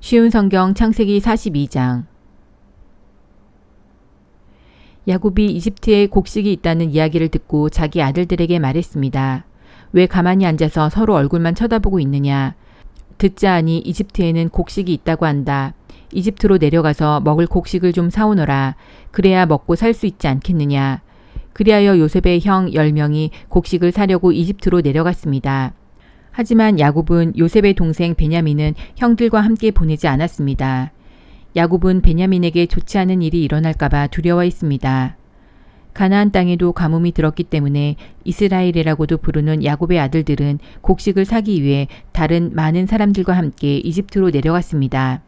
쉬운 성경 창세기 42장 야곱이 이집트에 곡식이 있다는 이야기를 듣고 자기 아들들에게 말했습니다. 왜 가만히 앉아서 서로 얼굴만 쳐다보고 있느냐? 듣자 하니 이집트에는 곡식이 있다고 한다. 이집트로 내려가서 먹을 곡식을 좀 사오너라. 그래야 먹고 살 수 있지 않겠느냐. 그리하여 요셉의 형 10명이 곡식을 사려고 이집트로 내려갔습니다. 하지만 야곱은 요셉의 동생 베냐민은 형들과 함께 보내지 않았습니다. 야곱은 베냐민에게 좋지 않은 일이 일어날까봐 두려워했습니다. 가나안 땅에도 가뭄이 들었기 때문에 이스라엘이라고도 부르는 야곱의 아들들은 곡식을 사기 위해 다른 많은 사람들과 함께 이집트로 내려갔습니다.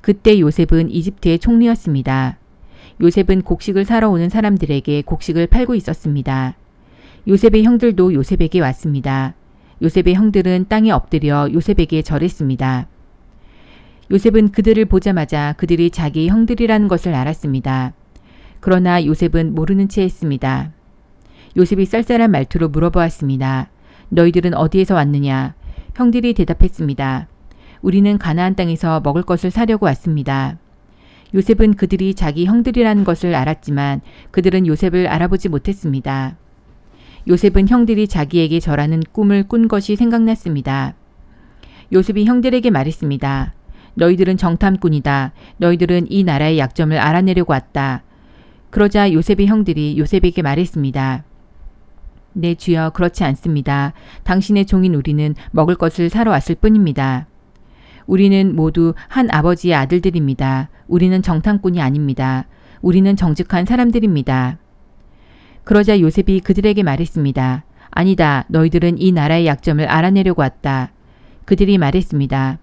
그때 요셉은 이집트의 총리였습니다. 요셉은 곡식을 사러 오는 사람들에게 곡식을 팔고 있었습니다. 요셉의 형들도 요셉에게 왔습니다. 요셉의 형들은 땅에 엎드려 요셉에게 절했습니다. 요셉은 그들을 보자마자 그들이 자기 형들이라는 것을 알았습니다. 그러나 요셉은 모르는 채 했습니다. 요셉이 쌀쌀한 말투로 물어보았습니다. 너희들은 어디에서 왔느냐? 형들이 대답했습니다. 우리는 가나안 땅에서 먹을 것을 사려고 왔습니다. 요셉은 그들이 자기 형들이라는 것을 알았지만 그들은 요셉을 알아보지 못했습니다. 요셉은 형들이 자기에게 절하는 꿈을 꾼 것이 생각났습니다. 요셉이 형들에게 말했습니다. 너희들은 정탐꾼이다. 너희들은 이 나라의 약점을 알아내려고 왔다. 그러자 요셉의 형들이 요셉에게 말했습니다. 네, 주여, 그렇지 않습니다. 당신의 종인 우리는 먹을 것을 사러 왔을 뿐입니다. 우리는 모두 한 아버지의 아들들입니다. 우리는 정탐꾼이 아닙니다. 우리는 정직한 사람들입니다. 그러자 요셉이 그들에게 말했습니다. 아니다. 너희들은 이 나라의 약점을 알아내려고 왔다. 그들이 말했습니다.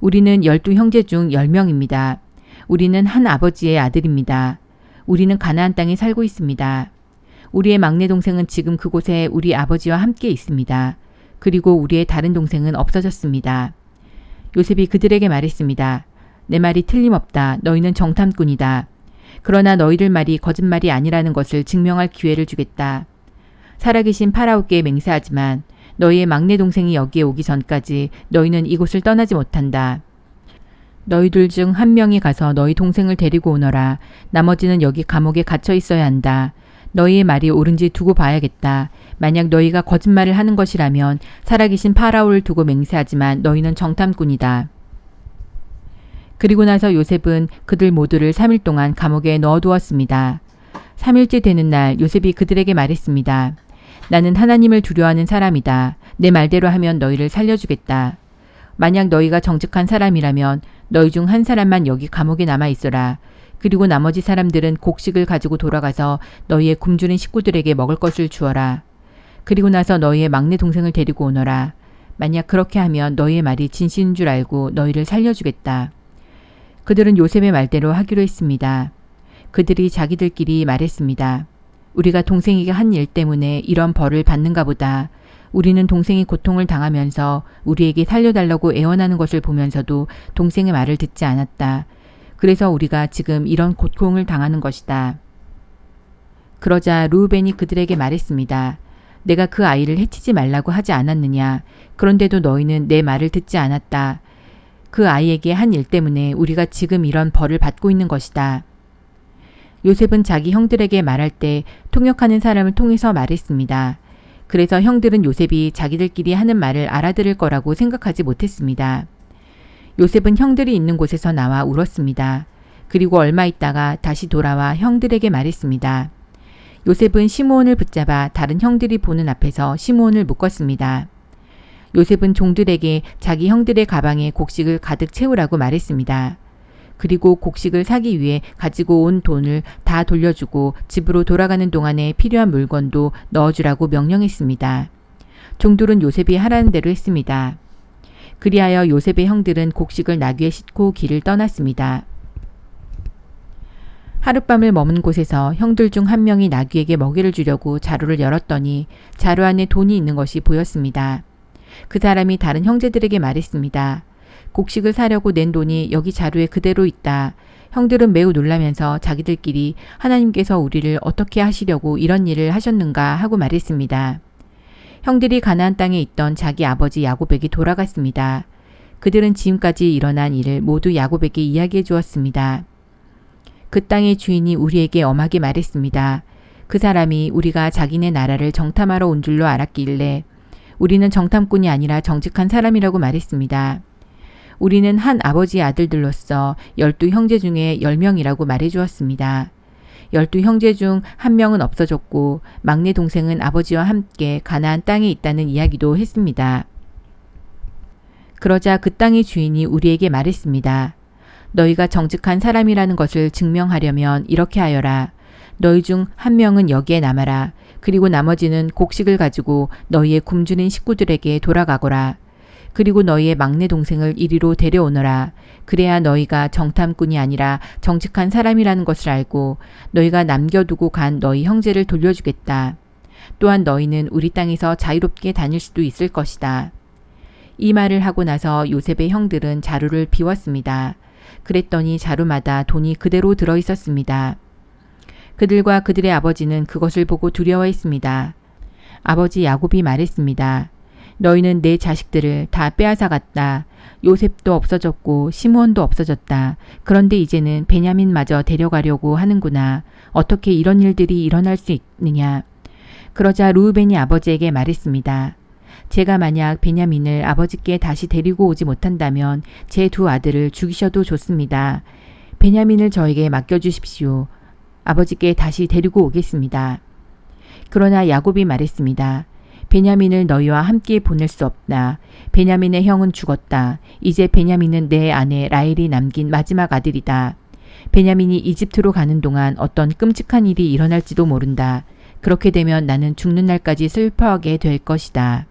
우리는 열두 형제 중 열명입니다. 우리는 한 아버지의 아들입니다. 우리는 가나안 땅에 살고 있습니다. 우리의 막내 동생은 지금 그곳에 우리 아버지와 함께 있습니다. 그리고 우리의 다른 동생은 없어졌습니다. 요셉이 그들에게 말했습니다. 내 말이 틀림없다. 너희는 정탐꾼이다. 그러나 너희들 말이 거짓말이 아니라는 것을 증명할 기회를 주겠다. 살아계신 파라오께 맹세하지만 너희의 막내 동생이 여기에 오기 전까지 너희는 이곳을 떠나지 못한다. 너희들 중 한 명이 가서 너희 동생을 데리고 오너라. 나머지는 여기 감옥에 갇혀 있어야 한다. 너희의 말이 옳은지 두고 봐야겠다. 만약 너희가 거짓말을 하는 것이라면 살아계신 파라오를 두고 맹세하지만 너희는 정탐꾼이다. 그리고 나서 요셉은 그들 모두를 3일 동안 감옥에 넣어두었습니다. 3일째 되는 날 요셉이 그들에게 말했습니다. 나는 하나님을 두려워하는 사람이다. 내 말대로 하면 너희를 살려주겠다. 만약 너희가 정직한 사람이라면 너희 중 한 사람만 여기 감옥에 남아 있어라. 그리고 나머지 사람들은 곡식을 가지고 돌아가서 너희의 굶주린 식구들에게 먹을 것을 주어라. 그리고 나서 너희의 막내 동생을 데리고 오너라. 만약 그렇게 하면 너희의 말이 진실인 줄 알고 너희를 살려주겠다. 그들은 요셉의 말대로 하기로 했습니다. 그들이 자기들끼리 말했습니다. 우리가 동생에게 한 일 때문에 이런 벌을 받는가 보다. 우리는 동생이 고통을 당하면서 우리에게 살려달라고 애원하는 것을 보면서도 동생의 말을 듣지 않았다. 그래서 우리가 지금 이런 고통을 당하는 것이다. 그러자 루우벤이 그들에게 말했습니다. 내가 그 아이를 해치지 말라고 하지 않았느냐. 그런데도 너희는 내 말을 듣지 않았다. 그 아이에게 한 일 때문에 우리가 지금 이런 벌을 받고 있는 것이다. 요셉은 자기 형들에게 말할 때 통역하는 사람을 통해서 말했습니다. 그래서 형들은 요셉이 자기들끼리 하는 말을 알아들을 거라고 생각하지 못했습니다. 요셉은 형들이 있는 곳에서 나와 울었습니다. 그리고 얼마 있다가 다시 돌아와 형들에게 말했습니다. 요셉은 시므온을 붙잡아 다른 형들이 보는 앞에서 시므온을 묶었습니다. 요셉은 종들에게 자기 형들의 가방에 곡식을 가득 채우라고 말했습니다. 그리고 곡식을 사기 위해 가지고 온 돈을 다 돌려주고 집으로 돌아가는 동안에 필요한 물건도 넣어주라고 명령했습니다. 종들은 요셉이 하라는 대로 했습니다. 그리하여 요셉의 형들은 곡식을 나귀에 싣고 길을 떠났습니다. 하룻밤을 머문 곳에서 형들 중 한 명이 나귀에게 먹이를 주려고 자루를 열었더니 자루 안에 돈이 있는 것이 보였습니다. 그 사람이 다른 형제들에게 말했습니다. 곡식을 사려고 낸 돈이 여기 자루에 그대로 있다. 형들은 매우 놀라면서 자기들끼리 하나님께서 우리를 어떻게 하시려고 이런 일을 하셨는가 하고 말했습니다. 형들이 가나안 땅에 있던 자기 아버지 야곱에게 돌아갔습니다. 그들은 지금까지 일어난 일을 모두 야곱에게 이야기해 주었습니다. 그 땅의 주인이 우리에게 엄하게 말했습니다. 그 사람이 우리가 자기네 나라를 정탐하러 온 줄로 알았길래 우리는 정탐꾼이 아니라 정직한 사람이라고 말했습니다. 우리는 한 아버지의 아들들로서 열두 형제 중에 열 명이라고 말해 주었습니다. 열두 형제 중 한 명은 없어졌고 막내 동생은 아버지와 함께 가나안 땅에 있다는 이야기도 했습니다. 그러자 그 땅의 주인이 우리에게 말했습니다. 너희가 정직한 사람이라는 것을 증명하려면 이렇게 하여라. 너희 중 한 명은 여기에 남아라. 그리고 나머지는 곡식을 가지고 너희의 굶주린 식구들에게 돌아가거라. 그리고 너희의 막내 동생을 이리로 데려오너라. 그래야 너희가 정탐꾼이 아니라 정직한 사람이라는 것을 알고 너희가 남겨두고 간 너희 형제를 돌려주겠다. 또한 너희는 우리 땅에서 자유롭게 다닐 수도 있을 것이다. 이 말을 하고 나서 요셉의 형들은 자루를 비웠습니다. 그랬더니 자루마다 돈이 그대로 들어 있었습니다. 그들과 그들의 아버지는 그것을 보고 두려워했습니다. 아버지 야곱이 말했습니다. 너희는 내 자식들을 다 빼앗아 갔다. 요셉도 없어졌고 시므온도 없어졌다. 그런데 이제는 베냐민마저 데려가려고 하는구나. 어떻게 이런 일들이 일어날 수 있느냐. 그러자 루우벤이 아버지에게 말했습니다. 제가 만약 베냐민을 아버지께 다시 데리고 오지 못한다면 제 두 아들을 죽이셔도 좋습니다. 베냐민을 저에게 맡겨주십시오. 아버지께 다시 데리고 오겠습니다. 그러나 야곱이 말했습니다. 베냐민을 너희와 함께 보낼 수 없다. 베냐민의 형은 죽었다. 이제 베냐민은 내 아내 라헬이 남긴 마지막 아들이다. 베냐민이 이집트로 가는 동안 어떤 끔찍한 일이 일어날지도 모른다. 그렇게 되면 나는 죽는 날까지 슬퍼하게 될 것이다.